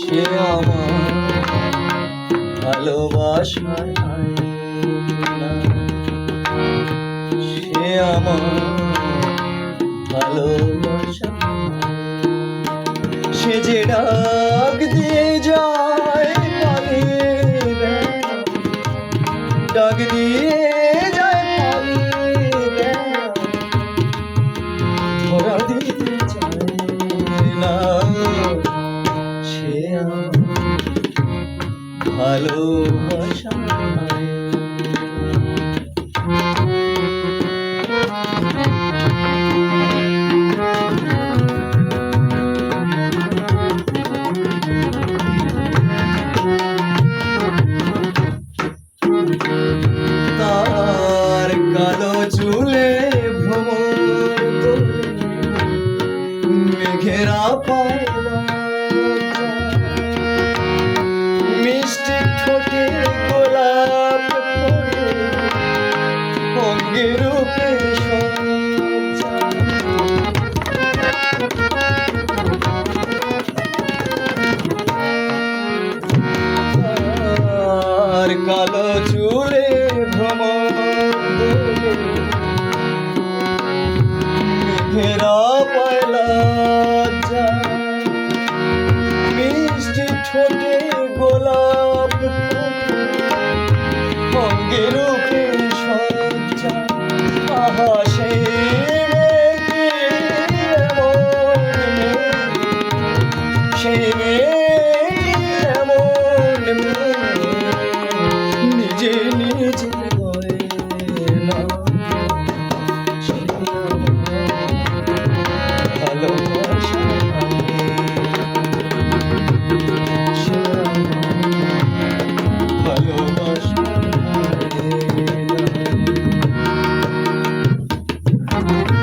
সে আমার ভালোবাসার আয়না। সে আমার ভালোবাসা সে যে ডাক দিয়ে যায় ডাক দিয়ে ভালোবাসা কালো চুলে ভ্রমণ মেঘেরা পায়রা কালো চুলে মেঘেরা পয়লা মিষ্টি ঠোঁটে গোলাপ অঙ্গে রূপে সজ্জা আহা সে মেঘে এমন ভালোবাসা